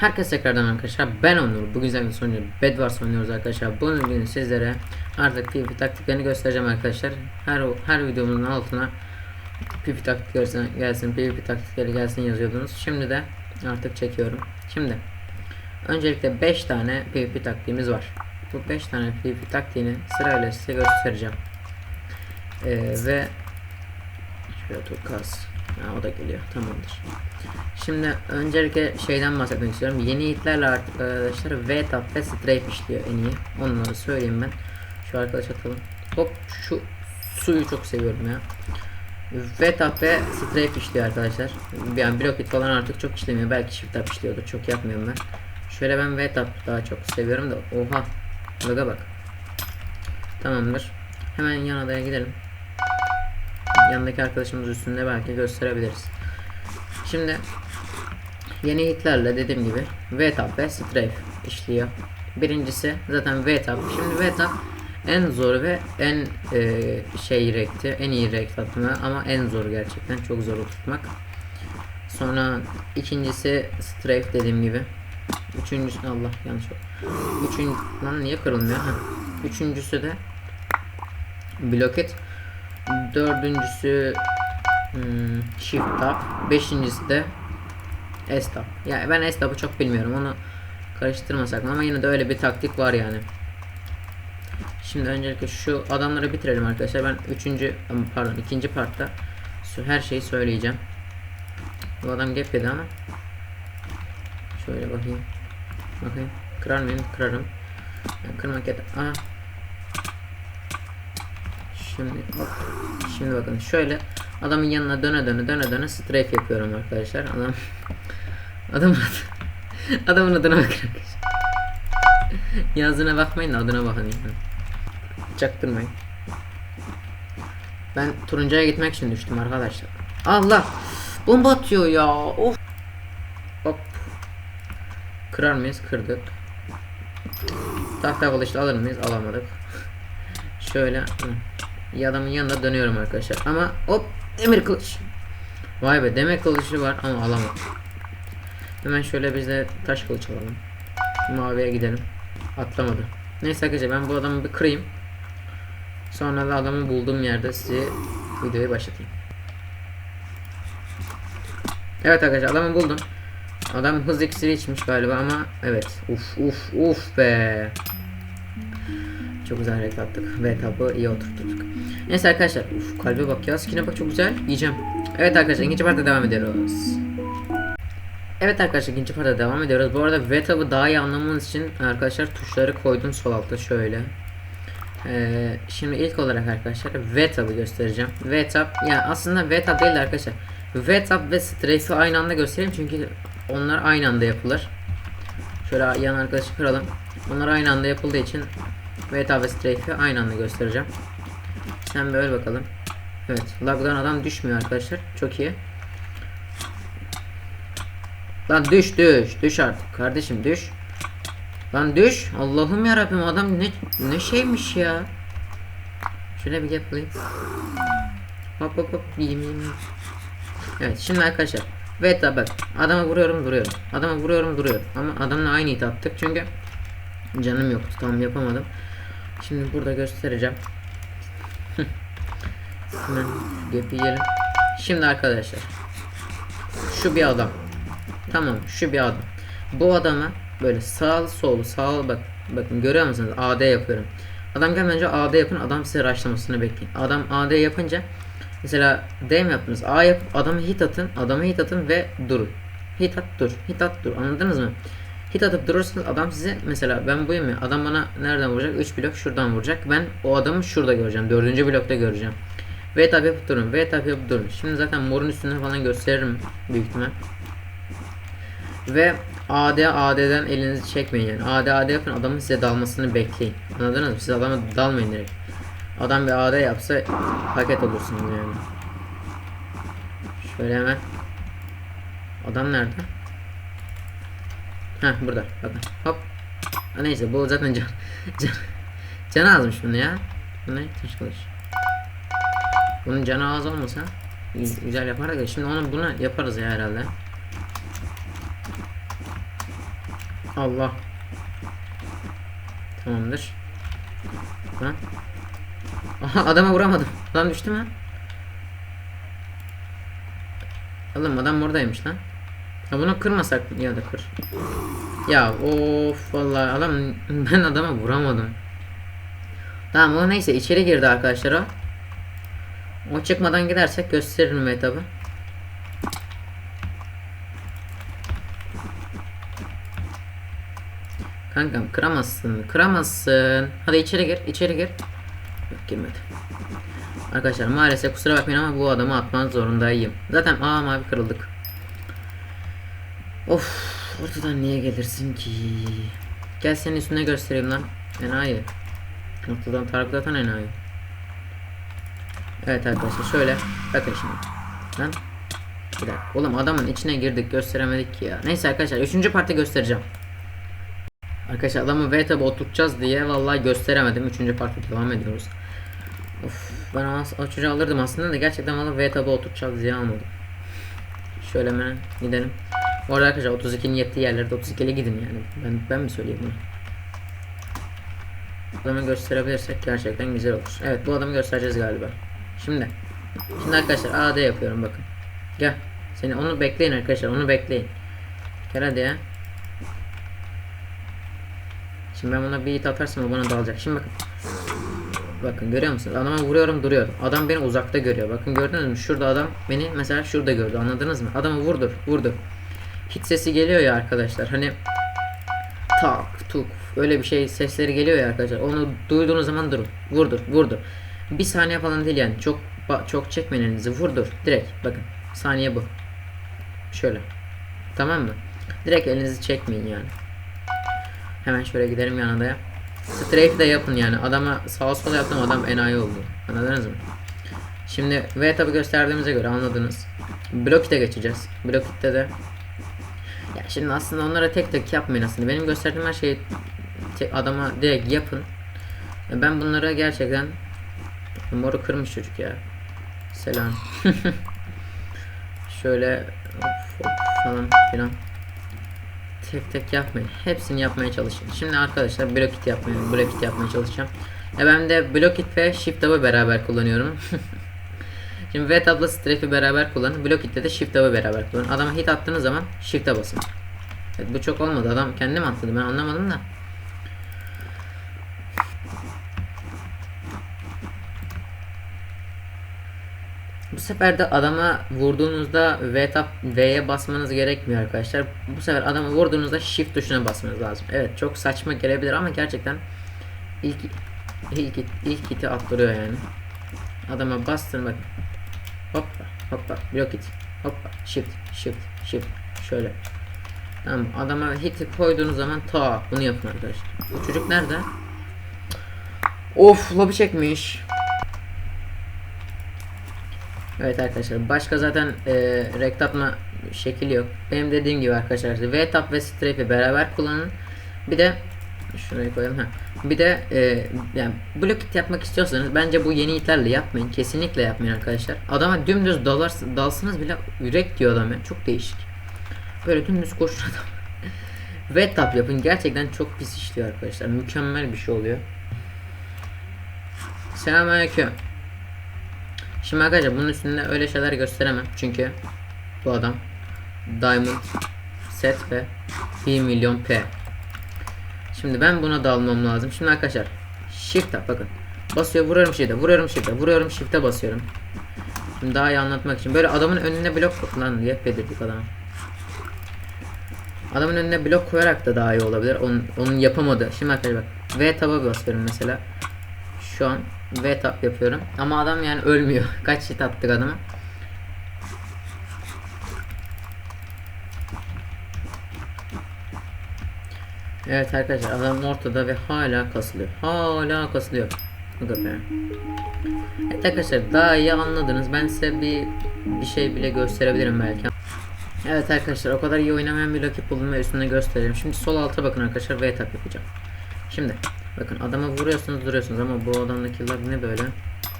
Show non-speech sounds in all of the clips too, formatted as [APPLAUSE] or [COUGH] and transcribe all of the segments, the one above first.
Herkese tekrardan arkadaşlar ben Onur. Bugün sizlerle sonra Bedwars oynuyoruz arkadaşlar. Bugün sizlere artık PvP taktiklerini göstereceğim arkadaşlar. Her her videomun altına PvP taktik gelsin, PvP taktikleri gelsin yazıyordunuz. Şimdi de artık çekiyorum. Şimdi öncelikle 5 tane PvP taktiğimiz var. Bu 5 tane PvP taktiğini sırayla size göstereceğim. Ee, ve şöyle dur kas. Ha, o da geliyor. Tamamdır. Şimdi öncelikle şeyden bahsetmek istiyorum. Yeni hitlerle arkadaşlar V-Tap ve Strafe işliyor en iyi. Onları söyleyeyim ben. Şu arkadaş atalım. Hop şu suyu çok seviyorum ya. V-Tap ve Strafe işliyor arkadaşlar. Yani blok hit falan artık çok işlemiyor. Belki shift tap işliyordur. Çok yapmıyorum ben. Şöyle ben V-Tap daha çok seviyorum da. Oha. Loga bak. Tamamdır. Hemen yan adaya gidelim. Yanındaki arkadaşımız üstünde belki gösterebiliriz. Şimdi yeni hitlerle dediğim gibi V-Tab ve Strafe işliyor. Birincisi zaten V-Tab. Şimdi V-Tab en zor ve en e, şey renkti. En iyi renk atma ama en zor gerçekten. Çok zor oturtmak. Sonra ikincisi Strafe dediğim gibi. Üçüncüsü Allah yanlış oldu. Üçüncü lan niye kırılmıyor? Üçüncüsü de Blocket. Dördüncüsü hmm, Shift Tab. Beşincisi de S Tab. Yani ben S Tab'ı çok bilmiyorum. Onu karıştırmasak ama yine de öyle bir taktik var yani. Şimdi öncelikle şu adamları bitirelim arkadaşlar. Ben üçüncü pardon ikinci partta her şeyi söyleyeceğim. Bu adam gap ama şöyle bakayım. Bakayım. Kırar mıyım? Kırarım. Yani kırmak yeter. Aha Şimdi. Şimdi bakın şöyle adamın yanına döne döne döne döne strafe yapıyorum arkadaşlar. Adam [LAUGHS] adam adamın adına bakın arkadaşlar. Yazdığına bakmayın da adına bakın. Çaktırmayın. Ben turuncuya gitmek için düştüm arkadaşlar. Allah! Bomba atıyor ya. Of. Hop. Kırar mıyız? Kırdık. Tahta kılıçla alır mıyız? Alamadık. Şöyle. İyi adamın yanına dönüyorum arkadaşlar. Ama hop demir kılıç. Vay be demir kılıcı var ama alamam. Hemen şöyle biz de taş kılıç alalım. Maviye gidelim. Atlamadı. Neyse arkadaşlar ben bu adamı bir kırayım. Sonra da adamı bulduğum yerde size videoyu başlatayım. Evet arkadaşlar adamı buldum. Adam hız iksiri içmiş galiba ama evet. Uf uf uf be. Çok güzel hareket attık ve tabı iyi oturttuk. Neyse arkadaşlar. Uf kalbe bak ya. Skin'e bak çok güzel. Yiyeceğim. Evet arkadaşlar ikinci parta devam ediyoruz. Evet arkadaşlar ikinci parta devam ediyoruz. Bu arada V-Tab'ı daha iyi anlamanız için arkadaşlar tuşları koydum sol altta şöyle. Ee, şimdi ilk olarak arkadaşlar V-Tab'ı göstereceğim. V-Tab yani aslında V-Tab değil de arkadaşlar. V-Tab ve Strafe'i aynı anda göstereyim çünkü onlar aynı anda yapılır. Şöyle yan arkadaşı kıralım. Onlar aynı anda yapıldığı için Beta ve Strafe'i aynı anda göstereceğim. Sen böyle bakalım. Evet. Lag'dan adam düşmüyor arkadaşlar. Çok iyi. Lan düş düş. Düş artık. Kardeşim düş. Lan düş. Allah'ım yarabbim adam ne ne şeymiş ya. Şöyle bir yapayım. Hop hop hop. Yiyeyim yiyeyim. Evet şimdi arkadaşlar. Beta bak. Adama vuruyorum duruyorum. Adama vuruyorum duruyorum. Ama adamla aynı hit attık çünkü canım yoktu. Tam yapamadım. Şimdi burada göstereceğim. Gap yiyelim. Şimdi arkadaşlar. Şu bir adam. Tamam şu bir adam. Bu adama böyle sağ sol sağ bak bakın görüyor musunuz? AD yapıyorum. Adam gelmeden önce AD yapın adam size rushlamasını bekleyin. Adam AD yapınca mesela D mi yaptınız? A yap adamı hit atın. Adamı hit atın ve durun. Hit at dur. Hit at dur. Anladınız mı? Hit atıp durursanız adam size mesela ben buyum ya adam bana nereden vuracak? 3 blok şuradan vuracak. Ben o adamı şurada göreceğim. 4. blokta göreceğim. V tap yapıp durun. V tap yapıp durun. Şimdi zaten morun üstünde falan gösteririm büyük ihtimal. Ve AD AD'den elinizi çekmeyin yani. AD AD yapın adamın size dalmasını bekleyin. Anladınız mı? Siz adama dalmayın direkt. Adam bir AD yapsa paket olursunuz yani. Şöyle hemen. Adam nerede? Heh burada bakın hop. Neyse bu zaten can [LAUGHS] can canı azmış bunu ya. Bu ne? Taş kılıç. Bunun canı az olmasa güzel yapardık ya. Şimdi onu buna yaparız ya herhalde. Allah. Tamamdır. Lan. Aha adama vuramadım. Adam düştü mü? Oğlum adam buradaymış lan. Ya bunu kırmasak ya da kır. Ya of vallahi adam [LAUGHS] ben adama vuramadım. Tamam o neyse içeri girdi arkadaşlar o. O çıkmadan gidersek gösteririm etabı. Kankam kıramazsın, kıramazsın. Hadi içeri gir, içeri gir. Yok girmedi. Arkadaşlar maalesef kusura bakmayın ama bu adamı atmak zorundayım. Zaten aa mavi kırıldık. Of, ortadan niye gelirsin ki? Gel senin üstüne göstereyim lan. Enayi. Ortadan tarıklatan enayi. Evet arkadaşlar şöyle. Bakın şimdi. Lan. Bir dakika. Oğlum adamın içine girdik gösteremedik ki ya. Neyse arkadaşlar 3. parti göstereceğim. Arkadaşlar adamı V tabi oturtacağız diye vallahi gösteremedim. 3. parti devam ediyoruz. Of ben o, çocuğu alırdım aslında da gerçekten valla V tabi oturtacağız diye almadım. Şöyle hemen gidelim. Bu arada arkadaşlar 32'nin yettiği yerlerde 32'le gidin yani. Ben ben mi söyleyeyim bunu? Adamı gösterebilirsek gerçekten güzel olur. Evet bu adamı göstereceğiz galiba. Şimdi. Şimdi arkadaşlar AD yapıyorum bakın. Gel. Seni onu bekleyin arkadaşlar onu bekleyin. Gel hadi ya. Şimdi ben buna bir hit atarsam o bana dalacak. Şimdi bakın. Bakın görüyor musunuz? Adama vuruyorum duruyor. Adam beni uzakta görüyor. Bakın gördünüz mü? Şurada adam beni mesela şurada gördü. Anladınız mı? Adamı vurdur. Vurdur. Hit sesi geliyor ya arkadaşlar. Hani tak tuk öyle bir şey sesleri geliyor ya arkadaşlar. Onu duyduğunuz zaman durun. Vurdur. Vurdur. Bir saniye falan değil yani. Çok çok çekmeyin. Vurdur. Direkt. Bakın. Saniye bu. Şöyle. Tamam mı? Direkt elinizi çekmeyin yani. Hemen şöyle gidelim yanına ya. Strafe de yapın yani. Adama sağa sola yaptım adam enayi oldu. Anladınız mı? Şimdi V tabi gösterdiğimize göre anladınız. Blokit'e geçeceğiz. Blokit'te de ya şimdi aslında onlara tek tek yapmayın aslında. Benim gösterdiğim her şeyi adama direkt yapın. Ya Ben bunlara gerçekten moru kırmış çocuk ya. Selam. [LAUGHS] Şöyle hop, hop falan filan tek tek yapmayın. Hepsini yapmaya çalışın. Şimdi arkadaşlar blokit yapmaya, blokit yapmaya çalışacağım. Ya ben de blokit ve shift tab'ı beraber kullanıyorum. [LAUGHS] Şimdi V tabla strafe'i beraber kullanın. Blokit'te de shift tab'ı beraber kullanın. Adama hit attığınız zaman shift'e basın. Evet, bu çok olmadı. Adam kendi mi atladı? Ben anlamadım da. Bu sefer de adama vurduğunuzda V tab V'ye basmanız gerekmiyor arkadaşlar. Bu sefer adama vurduğunuzda shift tuşuna basmanız lazım. Evet çok saçma gelebilir ama gerçekten ilk ilk ilk hiti attırıyor yani. Adama bastın bak. Hoppa hoppa blok hit. Hoppa shift shift shift şöyle. Tamam adama hiti koyduğunuz zaman ta bunu yapın arkadaşlar. Çocuk nerede? Of lobi çekmiş. Evet arkadaşlar başka zaten e, rektatma şekli yok. Benim dediğim gibi arkadaşlar V tap ve strafe beraber kullanın. Bir de şuraya koyalım ha. Bir de e, yani blok hit yapmak istiyorsanız bence bu yeni hitlerle yapmayın. Kesinlikle yapmayın arkadaşlar. Adama dümdüz dalar, dalsınız bile yürek diyor adam ya. Çok değişik. Böyle dümdüz koşun adam. [LAUGHS] V tap yapın. Gerçekten çok pis işliyor arkadaşlar. Mükemmel bir şey oluyor. Selamünaleyküm. Şimdi arkadaşlar bunun üstünde öyle şeyler gösteremem çünkü bu adam Diamond set ve 1 milyon P. Şimdi ben buna dalmam lazım. Şimdi arkadaşlar Shift tap bakın. Basıyor vuruyorum shift'e vuruyorum shift'e vuruyorum shift'e basıyorum. Şimdi daha iyi anlatmak için böyle adamın önüne blok lan diye pedirdik adamı. Adamın önüne blok koyarak da daha iyi olabilir. Onun, onun yapamadı. Şimdi arkadaşlar bak V taba basıyorum mesela. Şu an V tap yapıyorum. Ama adam yani ölmüyor. [LAUGHS] Kaç hit attık adama. Evet arkadaşlar adam ortada ve hala kasılıyor. Hala kasılıyor. Aga be. Evet arkadaşlar daha iyi anladınız. Ben size bir bir şey bile gösterebilirim belki. Evet arkadaşlar o kadar iyi oynamayan bir rakip buldum ve üstüne göstereyim. Şimdi sol alta bakın arkadaşlar V tap yapacağım. Şimdi bakın adama vuruyorsunuz duruyorsunuz ama bu adamdaki lag ne böyle?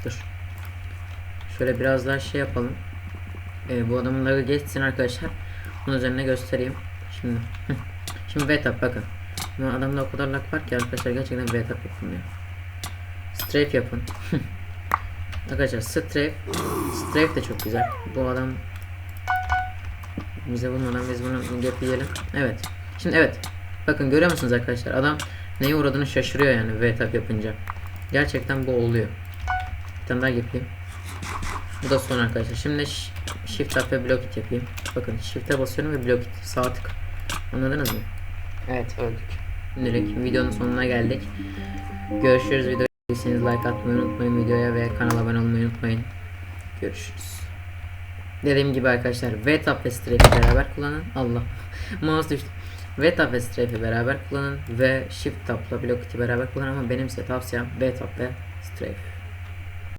Dur. Şöyle biraz daha şey yapalım. Ee, bu adamın lagı geçsin arkadaşlar. Bunun üzerine göstereyim. Şimdi Şimdi V-Tap bakın. Bu adamda o kadar lag var ki arkadaşlar gerçekten V-Tap yapılmıyor. Strafe yapın. arkadaşlar strafe. Strafe de çok güzel. Bu adam bize vurmadan biz bunu gap yiyelim. Evet. Şimdi evet. Bakın görüyor musunuz arkadaşlar? Adam neye uğradığını şaşırıyor yani V-Tap yapınca. Gerçekten bu oluyor. Bir tane daha yapayım. Bu da son arkadaşlar. Şimdi Shift Tab ve Block It yapayım. Bakın Shift'e basıyorum ve Block It. Sağ tık. Anladınız mı? Evet öldük. Şimdilik videonun sonuna geldik. Görüşürüz. Videoyu beğendiyseniz like atmayı unutmayın videoya ve kanala abone olmayı unutmayın. Görüşürüz. Dediğim gibi arkadaşlar VTAP ve Strafe'i beraber kullanın. Allah. [LAUGHS] Mouse düştü. VTAP ve Strafe'i beraber kullanın ve Shift Tab'la Block It'i beraber kullanın ama benim size tavsiyem VTAP ve Strafe.